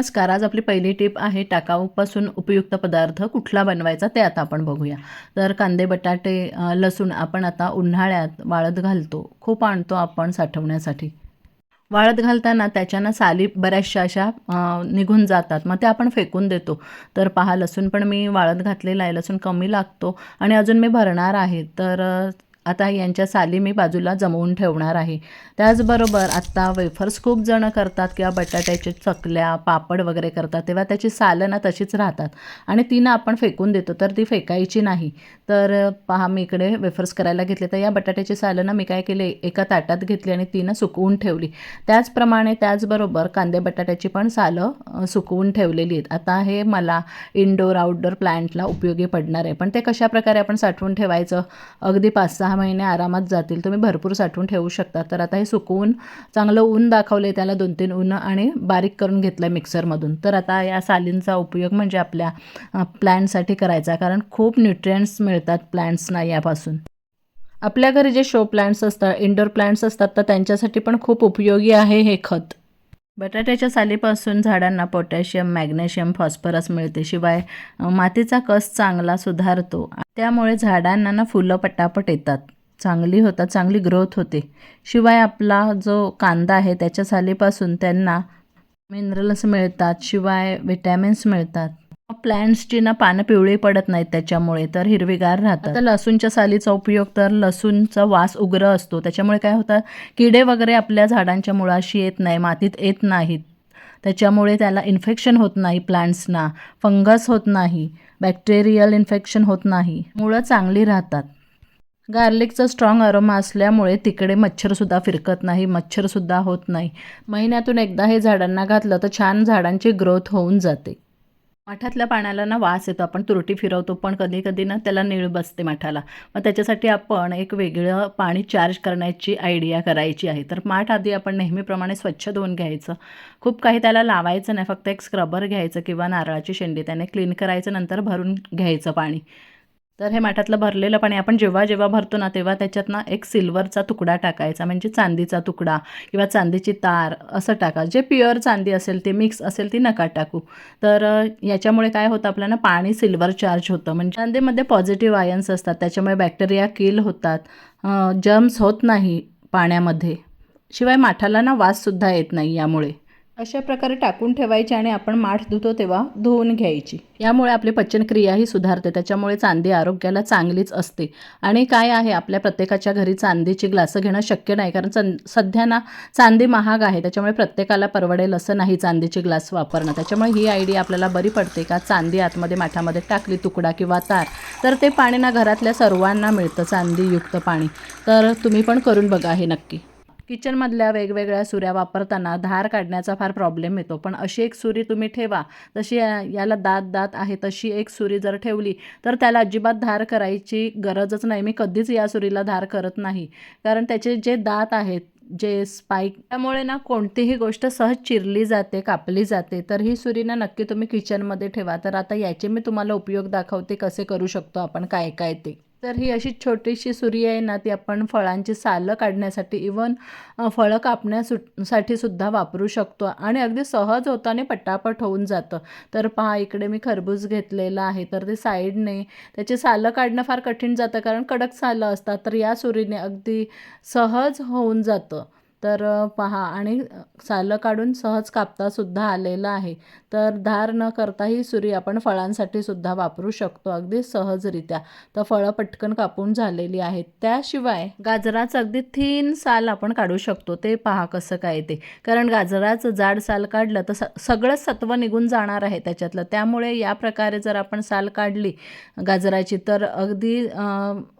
नमस्कार. आज आपली पहिली टिप आहे टाकाऊपासून उपयुक्त पदार्थ कुठला बनवायचा ते आता आपण बघूया. तर कांदे बटाटे लसूण आपण आता उन्हाळ्यात वाळत घालतो. खूप आणतो आपण साठवण्यासाठी. वाळत घालताना त्याच्यानं साली बऱ्याचशा अशा निघून जातात. मग ते आपण फेकून देतो. तर पहा लसूण पण मी वाळत घातलेला आहे. लसूण कमी लागतो. आणि अजून मी भरणार आहे. तर आता यांच्या साली मी बाजूला जमवून ठेवणार आहे. त्याचबरोबर आत्ता वेफर्स खूप जणं करतात किंवा बटाट्याच्या चकल्या पापड वगैरे करतात. तेव्हा त्याची सालं ना तशीच राहतात. आणि ती ना आपण फेकून देतो तर ती फेकायची नाही. तर पहा मी इकडे वेफर्स करायला घेतले. तर या बटाट्याची सालं ना मी काय केले? एका ताटात घेतली आणि ती ना सुकवून ठेवली. त्याचप्रमाणे त्याचबरोबर कांदे बटाट्याची पण सालं सुकवून ठेवलेली आहेत. आता हे मला इनडोर आउटडोर प्लांटला उपयोगी पडणार आहे. पण ते कशाप्रकारे आपण साठवून ठेवायचं? अगदी पाच सहा महिने आरामात जातील तुम्ही भरपूर साठवून ठेवू शकता. तर आता हे सुकवून चांगलं ऊन दाखवले त्याला दोन तीन ऊन आणि बारीक करून घेतलं आहे मिक्सरमधून. तर आता या सालींचा उपयोग म्हणजे आपल्या प्लॅन्टसाठी करायचा कारण खूप न्यूट्रियंट्स मिळतात प्लॅन्ट्सना यापासून. आपल्या घरी जे शो प्लांट्स असतात इंडोर प्लांट्स असतात तर त्यांच्यासाठी पण खूप उपयोगी आहे हे खत. बटाट्याच्या सालीपासून झाडांना पोटॅशियम मॅग्नेशियम फॉस्फरस मिळते. शिवाय मातीचा कस चांगला सुधारतो. त्यामुळे झाडांना ना फुलं पटापट येतात. चांगली होतात चांगली ग्रोथ होते. शिवाय आपला जो कांदा आहे त्याच्या सालीपासून त्यांना मिनरल्स मिळतात. शिवाय विटॅमिन्स मिळतात. प्लॅन्ट्सची ना पानं पिवळी पडत नाहीत त्याच्यामुळे तर हिरवीगार राहतात. आता लसूणच्या सालीचा उपयोग तर लसूणचा वास उग्र असतो. त्याच्यामुळे काय होतं? किडे वगैरे आपल्या झाडांच्या मुळाशी येत नाही मातीत येत नाहीत. त्याच्यामुळे त्याला इन्फेक्शन होत नाही प्लांट्सना फंगस होत नाही. बॅक्टेरियल इन्फेक्शन होत नाही. मुळं चांगली राहतात. गार्लिकचा स्ट्रॉंग अरोमा असल्यामुळे तिकडे मच्छरसुद्धा फिरकत नाही मच्छरसुद्धा होत नाही. महिन्यातून एकदा हे झाडांना घातलं तर छान झाडांची ग्रोथ होऊन जाते. माठातल्या पाण्याला ना वास येतो. आपण तुरटी फिरवतो पण कधी कधी ना त्याला निळ बसते माठाला. मग त्याच्यासाठी आपण एक वेगळं पाणी चार्ज करण्याची आयडिया करायची आहे. तर माठ आधी आपण नेहमीप्रमाणे स्वच्छ धुवून घ्यायचं. खूप काही त्याला लावायचं नाही. फक्त एक स्क्रबर घ्यायचं किंवा नारळाची शेंडी त्याने क्लीन करायचं नंतर भरून घ्यायचं पाणी. तर हे माठातलं भरलेलं पाणी आपण जेव्हा जेव्हा भरतो ना तेव्हा त्याच्यात ना एक सिल्वरचा तुकडा टाकायचा म्हणजे चांदीचा तुकडा किंवा चांदीची तार असं टाका. जे प्युअर चांदी असेल ते मिक्स असेल ती नका टाकू. तर याच्यामुळे काय होतं आपल्याला पाणी सिल्वर चार्ज होतं. म्हणजे चांदीमध्ये पॉझिटिव्ह आयन्स असतात त्याच्यामुळे बॅक्टेरिया किल होतात. जर्म्स होत नाही पाण्यामध्ये. शिवाय माठाला ना वाससुद्धा येत नाही यामुळे. अशा प्रकारे टाकून ठेवायची आणि आपण माठ धुतो तेव्हा धुवून घ्यायची. यामुळे आपली पचनक्रियाही सुधारते. त्याच्यामुळे चांदी आरोग्याला चांगलीच असते. आणि काय आहे? आपल्या प्रत्येकाच्या घरी चांदीची ग्लासं घेणं शक्य नाही. कारण चं सध्या ना चांदी महाग आहे. त्याच्यामुळे प्रत्येकाला परवडेल असं नाही चांदीची ग्लास वापरणं. त्याच्यामुळे ही आयडिया आपल्याला बरी पडते का? चांदी आतमध्ये माठामध्ये टाकली तुकडा किंवा तार तर ते पाणी ना घरातल्या सर्वांना मिळतं. चांदीयुक्त पाणी. तर तुम्ही पण करून बघा हे नक्की. किचनमधल्या वेगवेगळ्या सुऱ्या वापरताना धार काढण्याचा फार प्रॉब्लेम येतो. पण अशी एक सुरी तुम्ही ठेवा. जशी याला दात दात आहे तशी एक सुरी जर ठेवली तर त्याला अजिबात धार करायची गरजच नाही. मी कधीच या सुरीला धार करत नाही. कारण त्याचे जे दात आहेत जे स्पाईक त्यामुळे ना कोणतीही गोष्ट सहज चिरली जाते कापली जाते. तर ही सुरी ना नक्की तुम्ही किचनमध्ये ठेवा. तर आता याचे मी तुम्हाला उपयोग दाखवते कसे करू शकतो आपण काय काय ते. तर ही अशी छोटीशी सुरी आहे ना ती आपण फळांची सालं काढण्यासाठी इवन फळं कापण्यासाठी सुद्धा वापरू शकतो. आणि अगदी सहज होतं आणि पटापट होऊन जातं. तर पहा इकडे मी खरबूज घेतलेलं आहे तर ते साईडने त्याची सालं काढणं फार कठीण जातं कारण कडक सालं असतात तर या सुरीने अगदी सहज होऊन जातं. तर पहा आणि सालं काढून सहज कापतासुद्धा आलेलं आहे. तर धार न करता ही सुरी आपण फळांसाठी सुद्धा वापरू शकतो अगदी सहजरित्या. तर फळं पटकन कापून झालेली आहेत. त्याशिवाय गाजराचं अगदी थीन साल आपण काढू शकतो. ते पहा कसं काय ते. कारण गाजराचं जाड साल काढलं तर स सगळंच सत्व निघून जाणार आहे त्याच्यातलं. त्यामुळे या प्रकारे जर आपण साल काढली गाजराची तर अगदी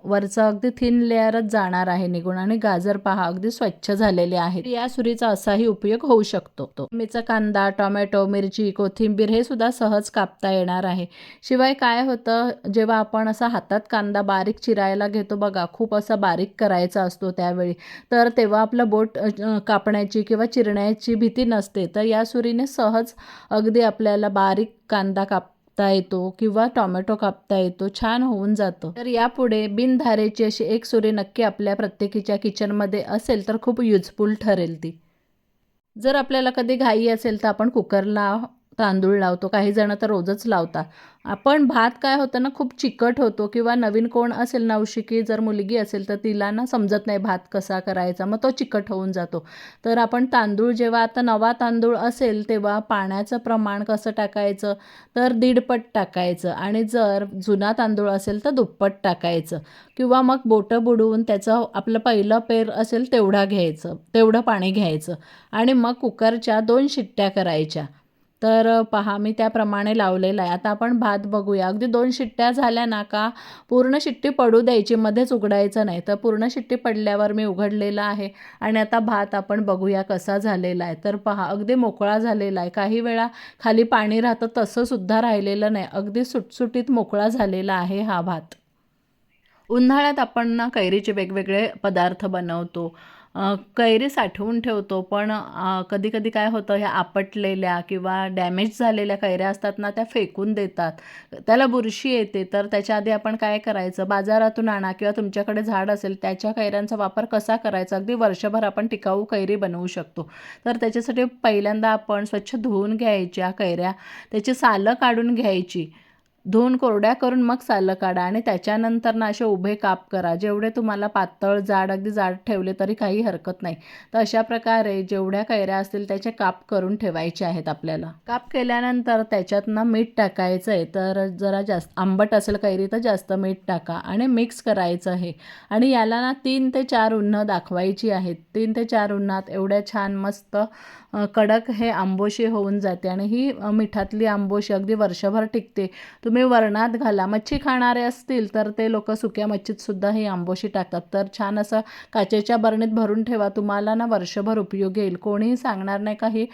वरचं अगदी थिन लेअरच जाणार आहे निघून. आणि गाजर पहा अगदी स्वच्छ झालेलं आहेत. या सुरीचा असाही उपयोग होऊ शकतो. तो कांदा टोमॅटो मिरची कोथिंबीर हे सुद्धा सहज कापता येणार आहे. शिवाय काय होतं जेव्हा आपण असा हातात कांदा बारीक चिरायला घेतो बघा खूप असा बारीक करायचा असतो त्यावेळी. तर तेव्हा आपलं बोट कापण्याची किंवा चिरण्याची भीती नसते. तर या सुरीने सहज अगदी आपल्याला बारीक कांदा काप कापता येतो किंवा टोमॅटो कापता येतो छान होऊन जातं. तर यापुढे बिनधारेची अशी एक सुरी नक्की आपल्या प्रत्येकीच्या किचनमध्ये असेल तर खूप युजफुल ठरेल ती. जर आपल्याला कधी घाई असेल तर आपण कुकरला तांदूळ लावतो काही जण तर रोजच लावतात. आपण भात काय होतं ना खूप चिकट होतो किंवा नवीन कोण असेल नवशिकी जर मुलगी असेल तर तिला ना समजत नाही भात कसा करायचा मग तो चिकट होऊन जातो. तर आपण तांदूळ जेव्हा आता नवा तांदूळ असेल तेव्हा पाण्याचं प्रमाण कसं टाकायचं? तर दीडपट टाकायचं आणि जर जुना तांदूळ असेल तर दुप्पट टाकायचं. किंवा मग बोटं बुडवून त्याचं आपलं पहिलं पेर असेल तेवढा घ्यायचं तेवढं पाणी घ्यायचं. आणि मग कुकरच्या दोन शिट्ट्या करायच्या. तर पहा मी त्याप्रमाणे लावलेलं आहे. आता आपण भात बघूया. अगदी दोन शिट्ट्या झाल्या ना का पूर्ण शिट्टी पडू द्यायची मध्येच उघडायचं नाही. तर पूर्ण शिट्टी पडल्यावर मी उघडलेलं आहे. आणि आता भात आपण बघूया कसा झालेला आहे. तर पहा अगदी मोकळा झालेला आहे. काही वेळा खाली पाणी राहतं तसंसुद्धा राहिलेलं नाही. अगदी सुटसुटीत मोकळा झालेला आहे हा भात. उन्हाळ्यात आपण ना कैरीचे वेगवेगळे पदार्थ बनवतो. कैरी साठवून ठेवतो पण कधी कधी काय होतं ह्या आपटलेल्या किंवा डॅमेज झालेल्या कैऱ्या असतात ना त्या फेकून देतात. त्याला बुरशी येते तर त्याच्या आधी आपण काय करायचं? बाजारातून आणा किंवा तुमच्याकडे झाड असेल त्याच्या कैऱ्यांचा वापर कसा करायचा? अगदी वर्षभर आपण टिकाऊ कैरी बनवू शकतो. तर त्याच्यासाठी पहिल्यांदा आपण स्वच्छ धुवून घ्यायच्या कैऱ्या त्याची सालं काढून घ्यायची. धुवून कोरड्या करून मग सालं काढा आणि त्याच्यानंतर ना असे उभे काप करा. जेवढे तुम्हाला पातळ जाड अगदी जाड ठेवले तरी काही हरकत नाही. तर अशा प्रकारे जेवढ्या कैऱ्या असतील त्याचे काप करून ठेवायचे आहेत आपल्याला. काप केल्यानंतर त्याच्यात ना मीठ टाकायचं आहे. तर जरा जास्त आंबट असेल कैरी तर जास्त मीठ टाका आणि मिक्स करायचं आहे. आणि याला ना तीन ते चार उन्हं दाखवायची आहेत. तीन ते चार उन्हात एवढ्या छान मस्त कडक हे आंबोशी होऊन जाते आणि ही मिठातली आंबोशी अगदी वर्षभर टिकते. तुम्ही तुम्ही वरणात घाला. मच्छी खाणारे असतील तर ते लोक सुक्या मच्छीतसुद्धा ही आंबोशी टाकतात. तर छान असं काचेच्या बरणीत भरून ठेवा. तुम्हाला ना वर्षभर उपयोग येईल. कोणीही सांगणार नाही काही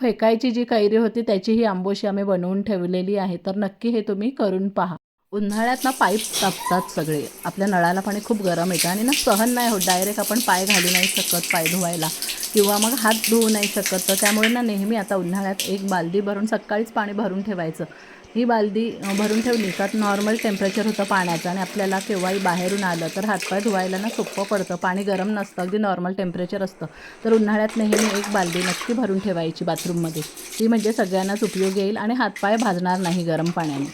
फेकायची जी कैरी होती त्याची ही आंबोशी आम्ही बनवून ठेवलेली आहे. तर नक्की हे तुम्ही करून पहा. उन्हाळ्यात ना पाईप तापतात सगळे. आपल्या नळाला पाणी खूप गरम येतं आणि ना सहन नाही होत. डायरेक्ट आपण पाय घालू नाही शकत पाय धुवायला किंवा मग हात धुवू नाही शकत. तर त्यामुळे ना नेहमी आता उन्हाळ्यात एक बालदी भरून सकाळीच पाणी भरून ठेवायचं. ही बालदी भरून ठेवली का नॉर्मल टेम्परेचर होतं पाण्याचं आणि आपल्याला केव्हाही बाहेरून आलं तर हातपाय धुवायला ना सोपं पडतं. पाणी गरम नसतं अगदी नॉर्मल टेम्परेचर असतं. तर उन्हाळ्यात नेहमी एक बालदी नक्की भरून ठेवायची बाथरूममध्ये. ती म्हणजे सगळ्यांनाच उपयोग येईल आणि हातपाय भाजणार नाही गरम पाण्याने.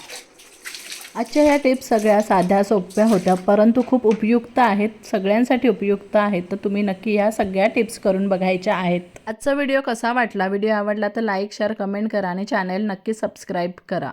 आजच्या ह्या टिप्स सगळ्या साध्या सोप्या होत्या परंतु खूप उपयुक्त आहेत. सगळ्यांसाठी उपयुक्त आहेत. तर तुम्ही नक्की ह्या सगळ्या टिप्स करून बघायच्या आहेत. आजचा व्हिडिओ कसा वाटला? व्हिडिओ आवडला तर लाईक शेअर कमेंट करा आणि चॅनल नक्की सबस्क्राईब करा.